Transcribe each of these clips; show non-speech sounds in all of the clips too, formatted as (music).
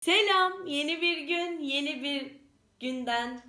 Selam, yeni bir gün, yeni bir günden.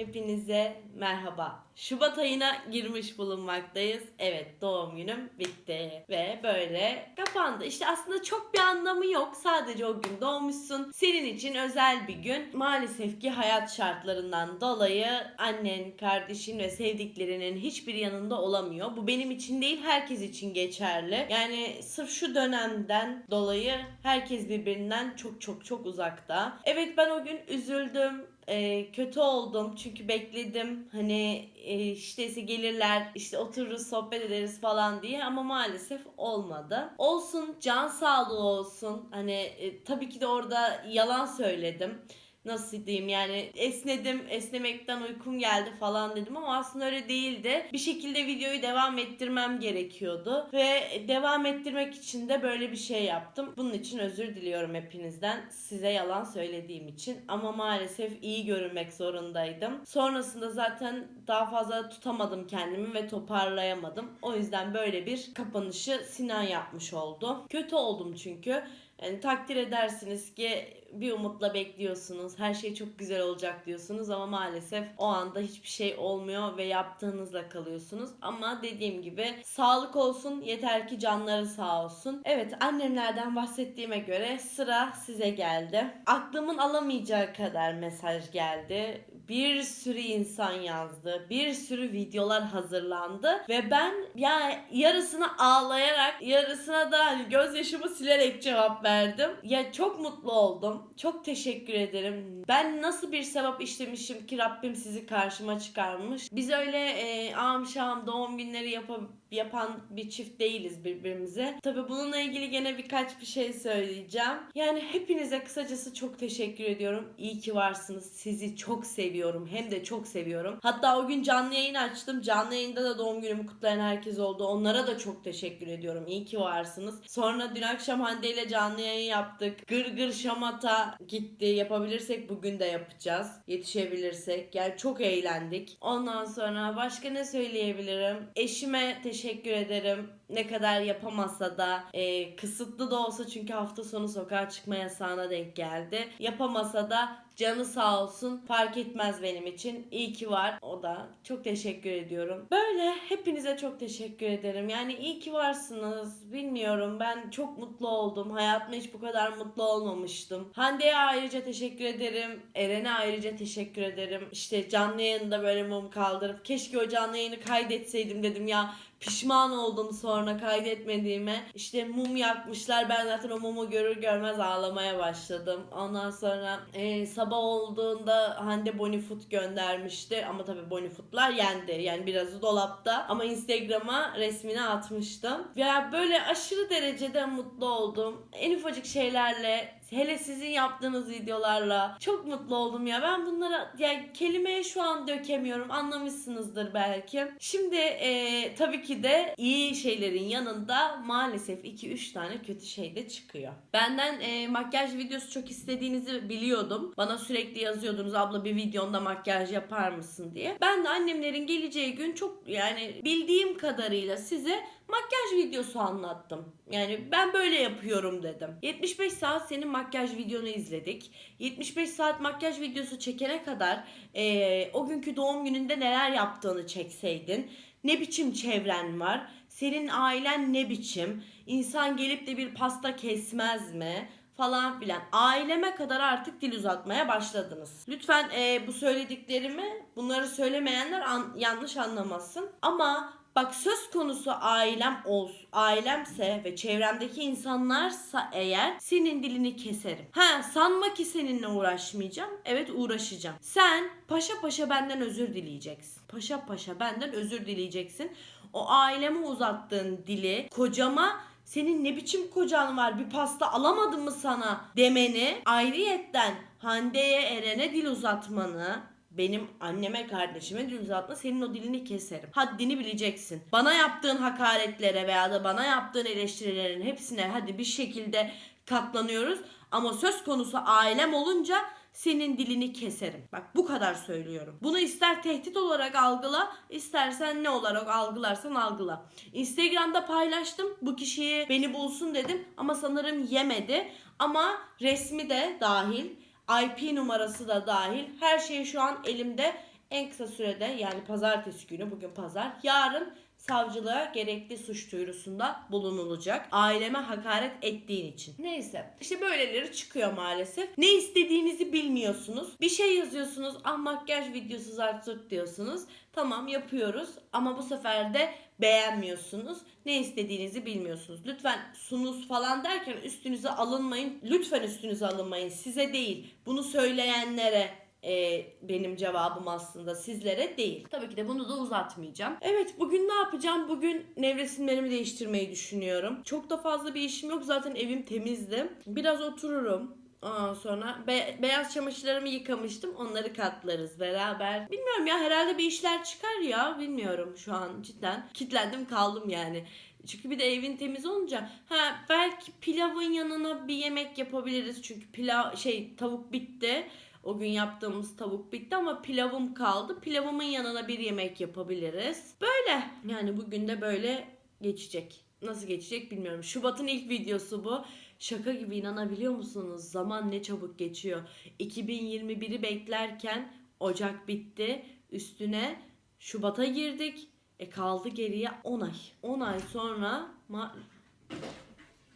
Hepinize merhaba. Şubat ayına girmiş bulunmaktayız. Evet, doğum günüm bitti ve böyle kapandı. İşte aslında çok bir anlamı yok. Sadece o gün doğmuşsun. Senin için özel bir gün. Maalesef ki hayat şartlarından dolayı annen, kardeşin ve sevdiklerinin hiçbir yanında olamıyor. Bu benim için değil, herkes için geçerli. Yani sırf şu dönemden dolayı herkes birbirinden çok çok çok uzakta. Evet ben o gün üzüldüm e, kötü oldum. Çünkü bekledim. Hani e, işte gelirler işte otururuz sohbet ederiz falan diye. Ama maalesef olmadı. Olsun can sağlığı olsun. Hani e, tabii ki de orada yalan söyledim nasıl diyeyim yani esnedim esnemekten uykum geldi falan dedim ama aslında öyle değildi. Bir şekilde videoyu devam ettirmem gerekiyordu ve devam ettirmek için de böyle bir şey yaptım. Bunun için özür diliyorum hepinizden size yalan söylediğim için ama maalesef iyi görünmek zorundaydım. Sonrasında zaten daha fazla tutamadım kendimi ve toparlayamadım. O yüzden böyle bir kapanışı Sinan yapmış oldu. Kötü oldum çünkü. Yani takdir edersiniz ki bir umutla bekliyorsunuz. Her şey çok güzel olacak diyorsunuz ama maalesef o anda hiçbir şey olmuyor ve yaptığınızla kalıyorsunuz. Ama dediğim gibi sağlık olsun yeter ki canları sağ olsun. Evet annemlerden bahsettiğime göre sıra size geldi. Aklımın alamayacağı kadar mesaj geldi. Bir sürü insan yazdı. Bir sürü videolar hazırlandı ve ben ya yarısına ağlayarak yarısına da hani gözyaşımı silerek cevap verdim. Ya çok mutlu oldum. Çok teşekkür ederim. Ben nasıl bir sevap işlemişim ki Rabbim sizi karşıma çıkarmış. Biz öyle e, ağam doğum günleri yapab yapan bir çift değiliz birbirimize. Tabii bununla ilgili gene birkaç bir şey söyleyeceğim. Yani hepinize kısacası çok teşekkür ediyorum. İyi ki varsınız. Sizi çok seviyorum. Hem de çok seviyorum. Hatta o gün canlı yayın açtım. Canlı yayında da doğum günümü kutlayan herkes oldu. Onlara da çok teşekkür ediyorum. İyi ki varsınız. Sonra dün akşam Hande ile canlı yayın yaptık. Gır gır şamata gitti. Yapabilirsek bugün de yapacağız. Yetişebilirsek. Yani çok eğlendik. Ondan sonra başka ne söyleyebilirim? Eşime teşekkür ederim. Ne kadar yapamasa da e, kısıtlı da olsa çünkü hafta sonu sokağa çıkma yasağına denk geldi. Yapamasa da canı sağ olsun fark etmez benim için. İyi ki var o da. Çok teşekkür ediyorum. Böyle hepinize çok teşekkür ederim. Yani iyi ki varsınız. Bilmiyorum ben çok mutlu oldum. Hayatımda hiç bu kadar mutlu olmamıştım. Hande'ye ayrıca teşekkür ederim. Eren'e ayrıca teşekkür ederim. İşte canlı yayında böyle mum kaldırıp keşke o canlı yayını kaydetseydim dedim ya. Pişman oldum sonra kaydetmediğime. İşte mum yakmışlar. Ben zaten o mumu görür görmez ağlamaya başladım. Ondan sonra e, sabah olduğunda Hande Bonifoot göndermişti. Ama tabii Bonifoot'lar yendi. Yani birazı dolapta. Ama Instagram'a resmini atmıştım. Ve böyle aşırı derecede mutlu oldum. En ufacık şeylerle hele sizin yaptığınız videolarla çok mutlu oldum ya. Ben bunlara yani kelimeye şu an dökemiyorum. Anlamışsınızdır belki. Şimdi e, tabii ki de iyi şeylerin yanında maalesef 2-3 tane kötü şey de çıkıyor. Benden e, makyaj videosu çok istediğinizi biliyordum. Bana sürekli yazıyordunuz abla bir videonda makyaj yapar mısın diye. Ben de annemlerin geleceği gün çok yani bildiğim kadarıyla size makyaj videosu anlattım. Yani ben böyle yapıyorum dedim. 75 saat senin makyaj videonu izledik. 75 saat makyaj videosu çekene kadar eee, o günkü doğum gününde neler yaptığını çekseydin. Ne biçim çevren var? Senin ailen ne biçim? İnsan gelip de bir pasta kesmez mi? falan filan. Aileme kadar artık dil uzatmaya başladınız. Lütfen eee, bu söylediklerimi bunları söylemeyenler an- yanlış anlamasın. Ama Bak söz konusu ailem olsun, ailemse ve çevremdeki insanlarsa eğer senin dilini keserim. Ha sanma ki seninle uğraşmayacağım. Evet uğraşacağım. Sen paşa paşa benden özür dileyeceksin. Paşa paşa benden özür dileyeceksin. O aileme uzattığın dili kocama senin ne biçim kocan var bir pasta alamadım mı sana demeni ayrıyetten Hande'ye Eren'e dil uzatmanı benim anneme kardeşime dil senin o dilini keserim. Haddini bileceksin. Bana yaptığın hakaretlere veya da bana yaptığın eleştirilerin hepsine hadi bir şekilde katlanıyoruz. Ama söz konusu ailem olunca senin dilini keserim. Bak bu kadar söylüyorum. Bunu ister tehdit olarak algıla, istersen ne olarak algılarsan algıla. Instagram'da paylaştım. Bu kişiyi beni bulsun dedim ama sanırım yemedi. Ama resmi de dahil, IP numarası da dahil. Her şey şu an elimde. En kısa sürede yani pazartesi günü bugün pazar. Yarın savcılığa gerekli suç duyurusunda bulunulacak. Aileme hakaret ettiğin için. Neyse. işte böyleleri çıkıyor maalesef. Ne istediğinizi bilmiyorsunuz. Bir şey yazıyorsunuz. Ah makyaj videosu zart diyorsunuz. Tamam yapıyoruz ama bu sefer de beğenmiyorsunuz. Ne istediğinizi bilmiyorsunuz. Lütfen sunuz falan derken üstünüze alınmayın. Lütfen üstünüze alınmayın. Size değil. Bunu söyleyenlere e, benim cevabım aslında sizlere değil. Tabii ki de bunu da uzatmayacağım. Evet bugün ne yapacağım? Bugün nevresimlerimi değiştirmeyi düşünüyorum. Çok da fazla bir işim yok. Zaten evim temizdi. Biraz otururum. Ondan sonra be- beyaz çamaşırlarımı yıkamıştım. Onları katlarız beraber. Bilmiyorum ya herhalde bir işler çıkar ya. Bilmiyorum şu an cidden. Kitlendim kaldım yani. Çünkü bir de evin temiz olunca ha belki pilavın yanına bir yemek yapabiliriz. Çünkü pilav şey tavuk bitti. O gün yaptığımız tavuk bitti ama pilavım kaldı. Pilavımın yanına bir yemek yapabiliriz. Böyle. Yani bugün de böyle geçecek. Nasıl geçecek bilmiyorum. Şubat'ın ilk videosu bu. Şaka gibi inanabiliyor musunuz? Zaman ne çabuk geçiyor. 2021'i beklerken Ocak bitti. Üstüne Şubat'a girdik. E kaldı geriye 10 ay. 10 ay sonra ma-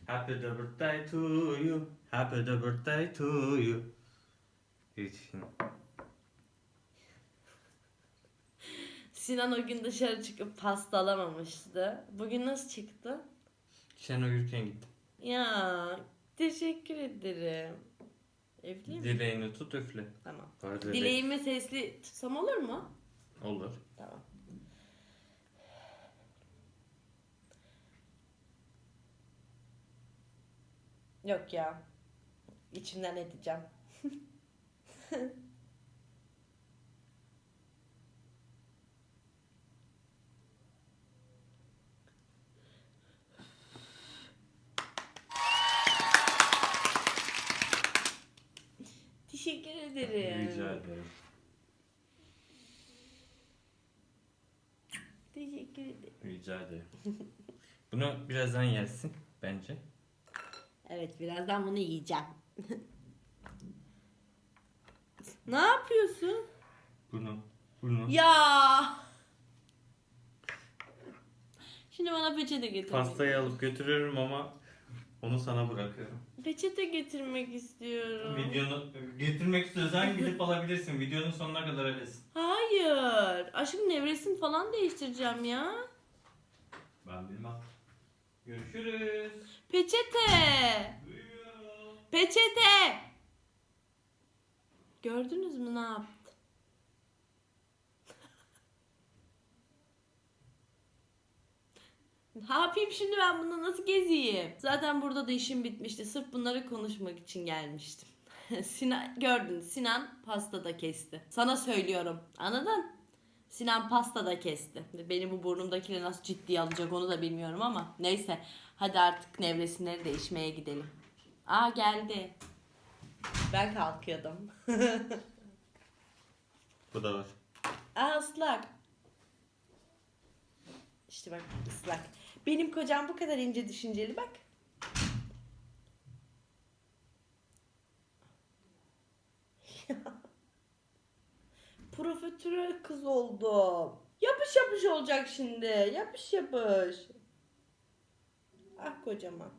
Happy the birthday to you. Happy the birthday to you. Hiç. Sinan o gün dışarı çıkıp pasta alamamıştı. Bugün nasıl çıktı? Şen uyurken gittim. Ya teşekkür ederim. Evliyim? Dileğini tut üfle. Tamam. Var dilek. Dileğimi sesli tutsam olur mu? Olur. Tamam. Yok ya. İçimden edeceğim. (laughs) Teşekkür ederim. Rica ederim. Teşekkür ederim. Rica ederim. Bunu birazdan yersin bence. Evet birazdan bunu yiyeceğim. (laughs) ne yapıyorsun? Bunu. Bunu. Ya. Şimdi bana peçete getir. Pastayı alıp götürüyorum ama onu sana bırakıyorum. Peçete getirmek istiyorum. Videonu getirmek istiyorsan (laughs) gidip alabilirsin. Videonun sonuna kadar öylesin. Hayır. Aşkım nevresim falan değiştireceğim ya. Ben bilmem. Görüşürüz. Peçete. Peçete. Gördünüz mü ne yaptı? Ne yapayım şimdi ben bunu nasıl gezeyim? Zaten burada da işim bitmişti. Sırf bunları konuşmak için gelmiştim. (laughs) Sinan gördün Sinan pasta da kesti. Sana söylüyorum. Anladın? Sinan pasta da kesti. Beni bu burnumdakiyle nasıl ciddiye alacak onu da bilmiyorum ama neyse. Hadi artık nevresimleri değişmeye gidelim. Aa geldi. Ben kalkıyordum. (laughs) Bu da var. Aa ıslak. İşte bak ıslak. Benim kocam bu kadar ince düşünceli bak. (laughs) Profiterol kız oldum. Yapış yapış olacak şimdi. Yapış yapış. Ah kocaman.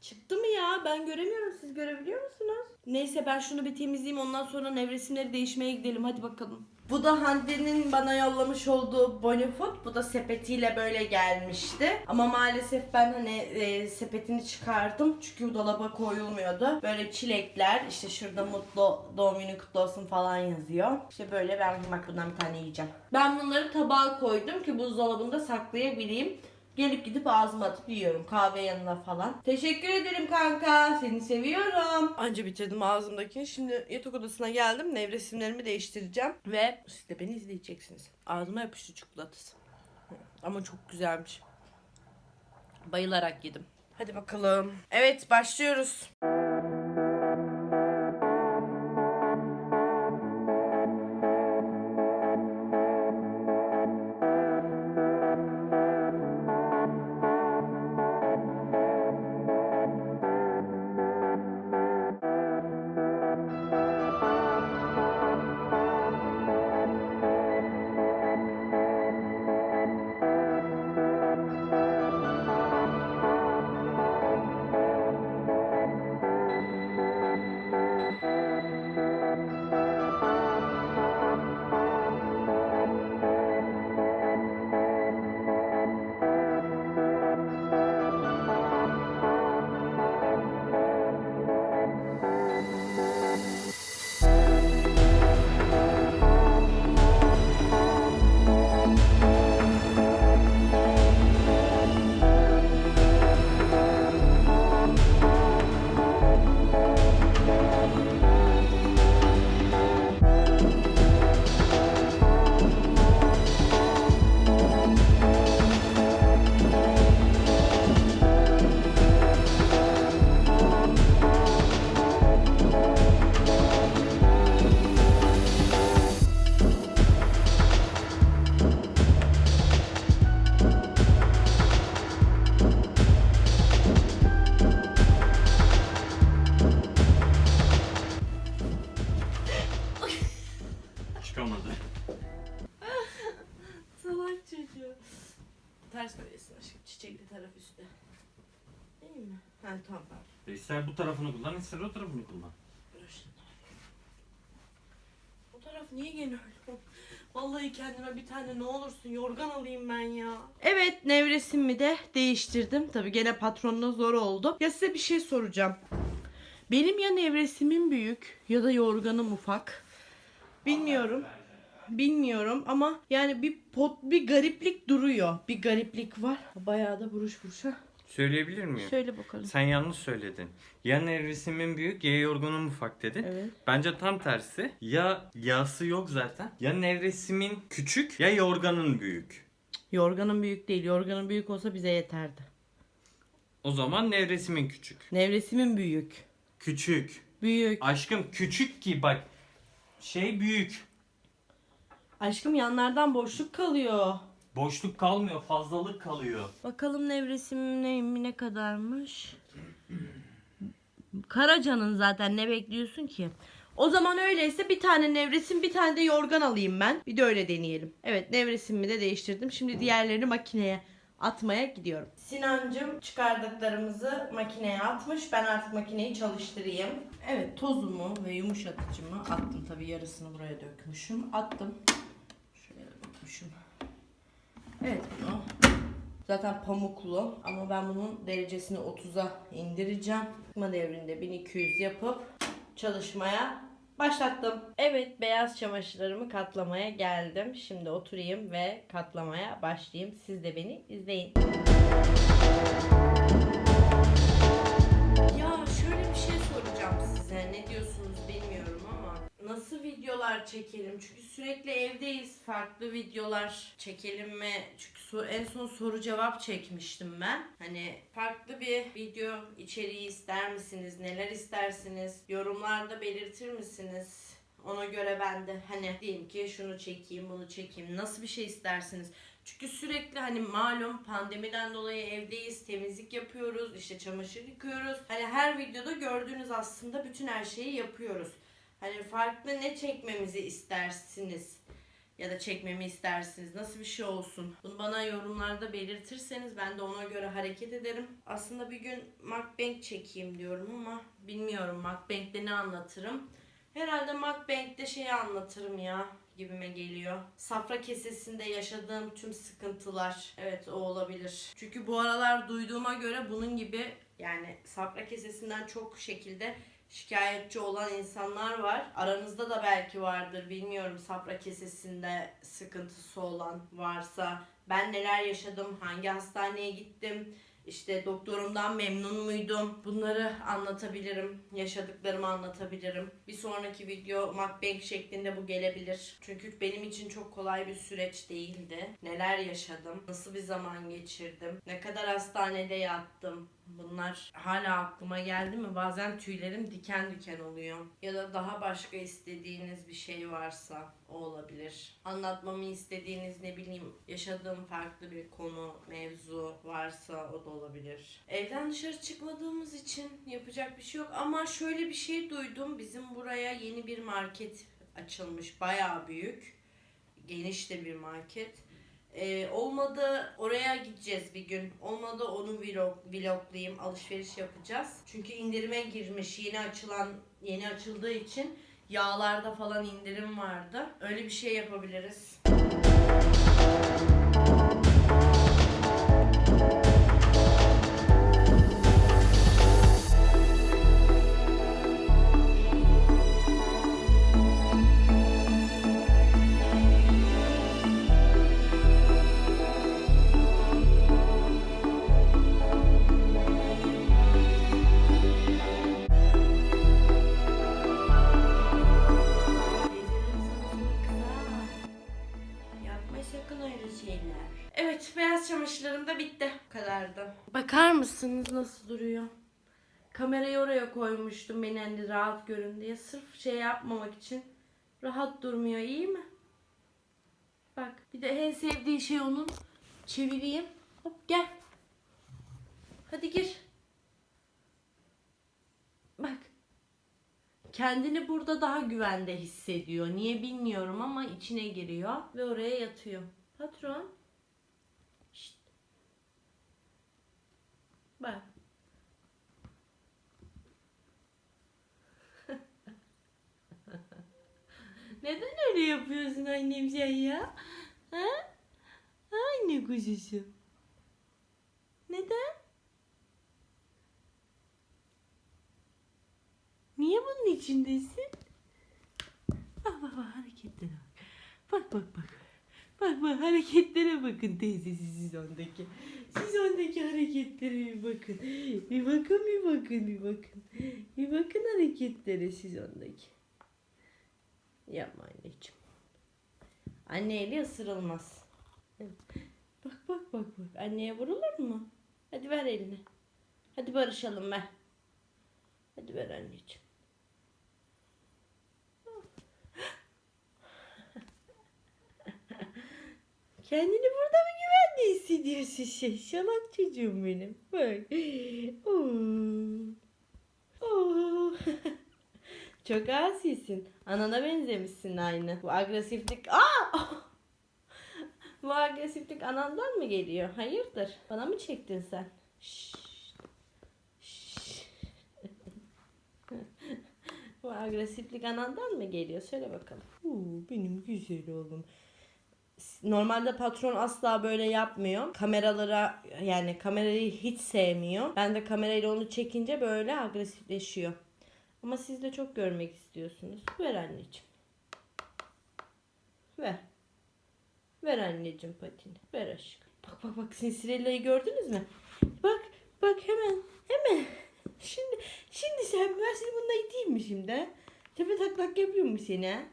Çıktı mı ya? Ben göremiyorum. Siz görebiliyor musunuz? Neyse ben şunu bir temizleyeyim. Ondan sonra nevresimleri değişmeye gidelim. Hadi bakalım. Bu da Hande'nin bana yollamış olduğu Bonifood. Bu da sepetiyle böyle gelmişti. Ama maalesef ben hani e, sepetini çıkardım. Çünkü dolaba koyulmuyordu. Böyle çilekler. işte şurada mutlu doğum günü kutlu olsun falan yazıyor. İşte böyle ben bak bundan bir tane yiyeceğim. Ben bunları tabağa koydum ki buzdolabında saklayabileyim. Gelip gidip ağzıma atıp yiyorum kahve yanına falan. Teşekkür ederim kanka. Seni seviyorum. Anca bitirdim ağzımdakini. Şimdi yatak odasına geldim. Nevresimlerimi değiştireceğim. Ve siz de beni izleyeceksiniz. Ağzıma yapıştı çikolatası. Ama çok güzelmiş. Bayılarak yedim. Hadi bakalım. Evet başlıyoruz. İster bu tarafını kullan ister o tarafını kullan. O taraf niye gene öyle? Vallahi kendime bir tane ne olursun yorgan alayım ben ya. Evet nevresimimi de değiştirdim. Tabii gene patronla zor oldu. Ya size bir şey soracağım. Benim ya nevresimim büyük ya da yorganım ufak. Bilmiyorum. Bilmiyorum ama yani bir pot bir gariplik duruyor. Bir gariplik var. Bayağı da buruş buruş ha. Söyleyebilir miyim? Söyle bakalım. Sen yanlış söyledin. Ya nevresimin büyük ya yorgunum ufak dedin. Evet. Bence tam tersi. Ya yağsı yok zaten. Ya nevresimin küçük ya yorganın büyük. Yorganım büyük değil. Yorganım büyük olsa bize yeterdi. O zaman nevresimin küçük. Nevresimin büyük. Küçük. Büyük. Aşkım küçük ki bak. Şey büyük. Aşkım yanlardan boşluk kalıyor. Boşluk kalmıyor, fazlalık kalıyor. Bakalım nevresim ne, ne kadarmış. Karacan'ın zaten ne bekliyorsun ki? O zaman öyleyse bir tane nevresim bir tane de yorgan alayım ben. Bir de öyle deneyelim. Evet nevresimimi de değiştirdim. Şimdi diğerlerini makineye atmaya gidiyorum. Sinancım çıkardıklarımızı makineye atmış. Ben artık makineyi çalıştırayım. Evet tozumu ve yumuşatıcımı attım. Tabii yarısını buraya dökmüşüm. Attım. Da dökmüşüm. Evet zaten pamuklu ama ben bunun derecesini 30'a indireceğim. Sıkma devrinde 1200 yapıp çalışmaya başlattım. Evet beyaz çamaşırlarımı katlamaya geldim. Şimdi oturayım ve katlamaya başlayayım. Siz de beni izleyin. Ya şöyle bir şey soracağım size. Ne diyorsunuz bilmiyorum ama nasıl videolar çekelim? Çünkü sürekli evdeyiz. Farklı videolar çekelim mi? Çünkü en son soru cevap çekmiştim ben. Hani farklı bir video içeriği ister misiniz? Neler istersiniz? Yorumlarda belirtir misiniz? Ona göre ben de hani diyeyim ki şunu çekeyim, bunu çekeyim. Nasıl bir şey istersiniz? Çünkü sürekli hani malum pandemiden dolayı evdeyiz, temizlik yapıyoruz, işte çamaşır yıkıyoruz. Hani her videoda gördüğünüz aslında bütün her şeyi yapıyoruz. Hani farklı ne çekmemizi istersiniz? Ya da çekmemi istersiniz. Nasıl bir şey olsun? Bunu bana yorumlarda belirtirseniz ben de ona göre hareket ederim. Aslında bir gün mukbang çekeyim diyorum ama bilmiyorum mukbang'de ne anlatırım. Herhalde mukbang'de şeyi anlatırım ya gibime geliyor. Safra kesesinde yaşadığım tüm sıkıntılar. Evet o olabilir. Çünkü bu aralar duyduğuma göre bunun gibi yani safra kesesinden çok şekilde şikayetçi olan insanlar var. Aranızda da belki vardır bilmiyorum safra kesesinde sıkıntısı olan varsa. Ben neler yaşadım, hangi hastaneye gittim, işte doktorumdan memnun muydum? Bunları anlatabilirim. Yaşadıklarımı anlatabilirim. Bir sonraki video mukbang şeklinde bu gelebilir. Çünkü benim için çok kolay bir süreç değildi. Neler yaşadım? Nasıl bir zaman geçirdim? Ne kadar hastanede yattım? Bunlar hala aklıma geldi mi? Bazen tüylerim diken diken oluyor. Ya da daha başka istediğiniz bir şey varsa o olabilir. Anlatmamı istediğiniz ne bileyim yaşadığım farklı bir konu, mevzu varsa o da olabilir. Evden dışarı çıkmadığımız için yapacak bir şey yok ama şöyle bir şey duydum. Bizim buraya yeni bir market açılmış. Bayağı büyük. Geniş de bir market. Ee, olmadı oraya gideceğiz bir gün. Olmadı onu vlog, vloglayayım. Alışveriş yapacağız. Çünkü indirime girmiş. Yeni açılan yeni açıldığı için yağlarda falan indirim vardı. Öyle bir şey yapabiliriz. Şeyler. Evet beyaz çamaşırlarım da bitti. Bu kadardı. Bakar mısınız nasıl duruyor? Kamerayı oraya koymuştum beni hani rahat görün diye. Sırf şey yapmamak için rahat durmuyor iyi mi? Bak bir de en sevdiği şey onun. Çevireyim. Hop gel. Hadi gir. Bak. Kendini burada daha güvende hissediyor. Niye bilmiyorum ama içine giriyor ve oraya yatıyor. Patron. Bak. (laughs) Neden öyle yapıyorsun annem sen ya? Ha? ha anne kuzusu. Neden? Niye bunun içindesin? Bak bak bak hareketlere bak. Bak bak bak. Bak bak hareketlere bakın teyzesi siz ondaki. Siz ondaki hareketlere bir bakın. Bir bakın bir bakın bir bakın. Bir bakın hareketlere siz ondaki. Yapma anneciğim. Anne eli ısırılmaz. Bak bak bak bak. Anneye vurulur mu? Hadi ver elini. Hadi barışalım ver. Hadi ver anneciğim. (laughs) Kendini burada mı güvende hissediyorsun şey? Şalak çocuğum benim. Bak. Oo. Oo. (laughs) Çok asisin. Anana benzemişsin aynı. Bu agresiflik... Aa! Bu agresiflik anandan mı geliyor? Hayırdır? Bana mı çektin sen? Şşş. Şşş. (laughs) Bu agresiflik anandan mı geliyor? Söyle bakalım. Oo, benim güzel oğlum. Normalde patron asla böyle yapmıyor. Kameralara yani kamerayı hiç sevmiyor. Ben de kamerayla onu çekince böyle agresifleşiyor. Ama siz de çok görmek istiyorsunuz. Ver anneciğim. Ver. Ver anneciğim patini. Ver aşkım. Bak bak bak Sinsirella'yı gördünüz mü? Bak bak hemen hemen. Şimdi şimdi sen ben seni bununla iteyim mi şimdi? Tepe taklak yapıyor mu seni?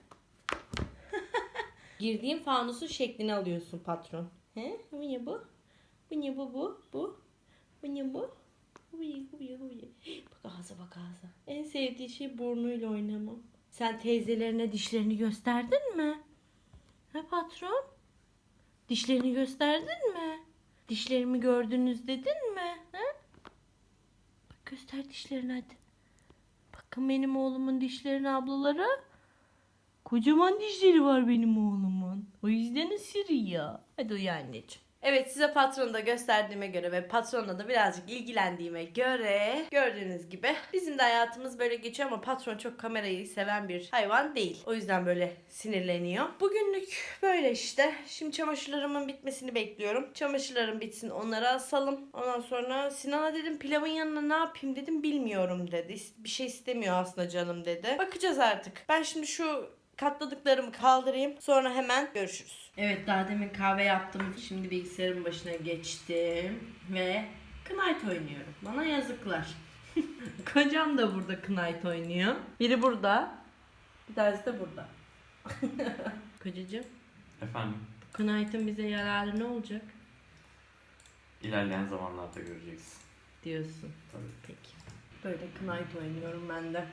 Girdiğin fanusun şeklini alıyorsun patron. He? Bu ne bu? Bu ne bu bu? Bu? Bu ne bu? Huyu huyu huyu. Bak ağza bak ağza. En sevdiği şey burnuyla oynamam. Sen teyzelerine dişlerini gösterdin mi? Ha patron? Dişlerini gösterdin mi? Dişlerimi gördünüz dedin mi? Ha? Bak göster dişlerini hadi. Bakın benim oğlumun dişlerini ablaları. Kocaman dişleri var benim oğlumun. O yüzden ısırıyor. Hadi uyu anneciğim. Evet size patronu da gösterdiğime göre ve patronla da birazcık ilgilendiğime göre gördüğünüz gibi bizim de hayatımız böyle geçiyor ama patron çok kamerayı seven bir hayvan değil. O yüzden böyle sinirleniyor. Bugünlük böyle işte. Şimdi çamaşırlarımın bitmesini bekliyorum. Çamaşırlarım bitsin onları asalım. Ondan sonra Sinan'a dedim pilavın yanına ne yapayım dedim bilmiyorum dedi. Bir şey istemiyor aslında canım dedi. Bakacağız artık. Ben şimdi şu katladıklarımı kaldırayım. Sonra hemen görüşürüz. Evet daha demin kahve yaptım. Şimdi bilgisayarın başına geçtim. Ve Knight oynuyorum. Bana yazıklar. (laughs) Kocam da burada Knight oynuyor. Biri burada. Bir tanesi de burada. (laughs) Kocacığım Efendim, Knight'ın bize yararı ne olacak ilerleyen zamanlarda göreceksin. diyorsun. Tabii. Peki. Böyle Knight oynuyorum ben de.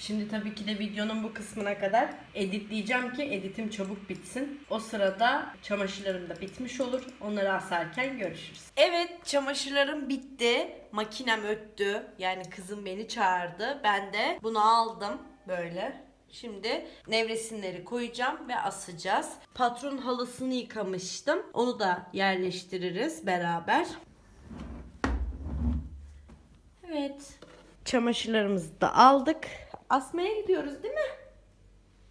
Şimdi tabii ki de videonun bu kısmına kadar editleyeceğim ki editim çabuk bitsin. O sırada çamaşırlarım da bitmiş olur. Onları asarken görüşürüz. Evet çamaşırlarım bitti. Makinem öttü. Yani kızım beni çağırdı. Ben de bunu aldım böyle. Şimdi nevresimleri koyacağım ve asacağız. Patron halısını yıkamıştım. Onu da yerleştiririz beraber. Evet. Çamaşırlarımızı da aldık. Asmaya gidiyoruz değil mi?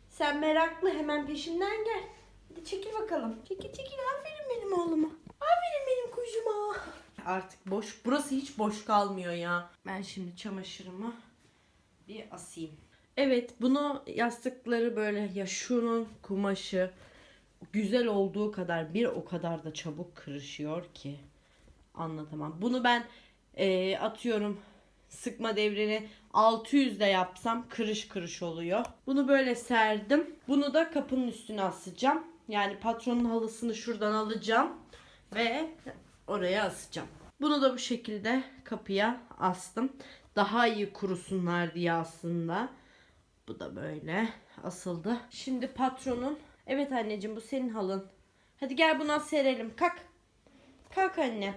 Sen meraklı hemen peşimden gel. Hadi çekil bakalım. Çekil çekil aferin benim oğluma. Aferin benim kuzuma. Artık boş. Burası hiç boş kalmıyor ya. Ben şimdi çamaşırımı bir asayım. Evet bunu yastıkları böyle ya şunun kumaşı güzel olduğu kadar bir o kadar da çabuk kırışıyor ki anlatamam. Bunu ben e, atıyorum sıkma devrini 600'de yapsam kırış kırış oluyor. Bunu böyle serdim. Bunu da kapının üstüne asacağım. Yani patronun halısını şuradan alacağım ve oraya asacağım. Bunu da bu şekilde kapıya astım. Daha iyi kurusunlar diye aslında. Bu da böyle asıldı. Şimdi patronun Evet anneciğim bu senin halın. Hadi gel buna serelim. Kalk. Kalk anne.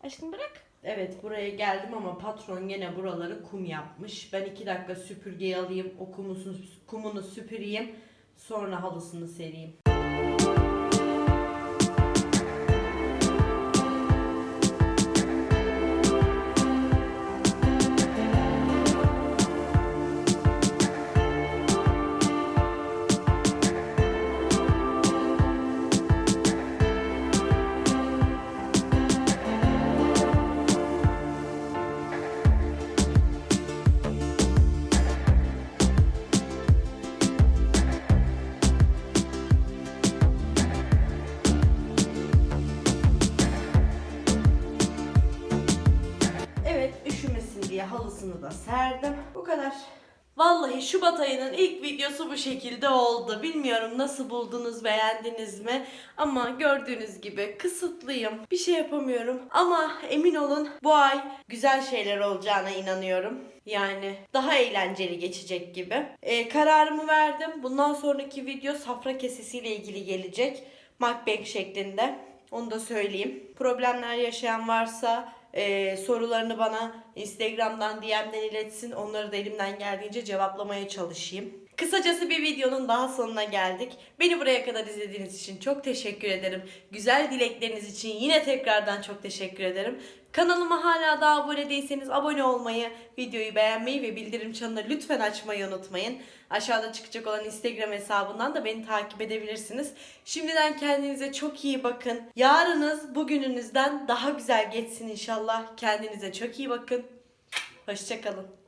Aşkım bırak. Evet buraya geldim ama patron gene buraları kum yapmış. Ben iki dakika süpürgeyi alayım. O kumusunu, kumunu süpüreyim. Sonra halısını sereyim. Vallahi Şubat ayının ilk videosu bu şekilde oldu. Bilmiyorum nasıl buldunuz, beğendiniz mi? Ama gördüğünüz gibi kısıtlıyım. Bir şey yapamıyorum. Ama emin olun bu ay güzel şeyler olacağına inanıyorum. Yani daha eğlenceli geçecek gibi. Ee, kararımı verdim. Bundan sonraki video safra kesesiyle ilgili gelecek. Mukbang şeklinde. Onu da söyleyeyim. Problemler yaşayan varsa e, sorularını bana Instagram'dan DM'den iletsin. Onları da elimden geldiğince cevaplamaya çalışayım. Kısacası bir videonun daha sonuna geldik. Beni buraya kadar izlediğiniz için çok teşekkür ederim. Güzel dilekleriniz için yine tekrardan çok teşekkür ederim. Kanalıma hala daha abone değilseniz abone olmayı, videoyu beğenmeyi ve bildirim çanını lütfen açmayı unutmayın. Aşağıda çıkacak olan Instagram hesabından da beni takip edebilirsiniz. Şimdiden kendinize çok iyi bakın. Yarınız bugününüzden daha güzel geçsin inşallah. Kendinize çok iyi bakın. Hoşçakalın.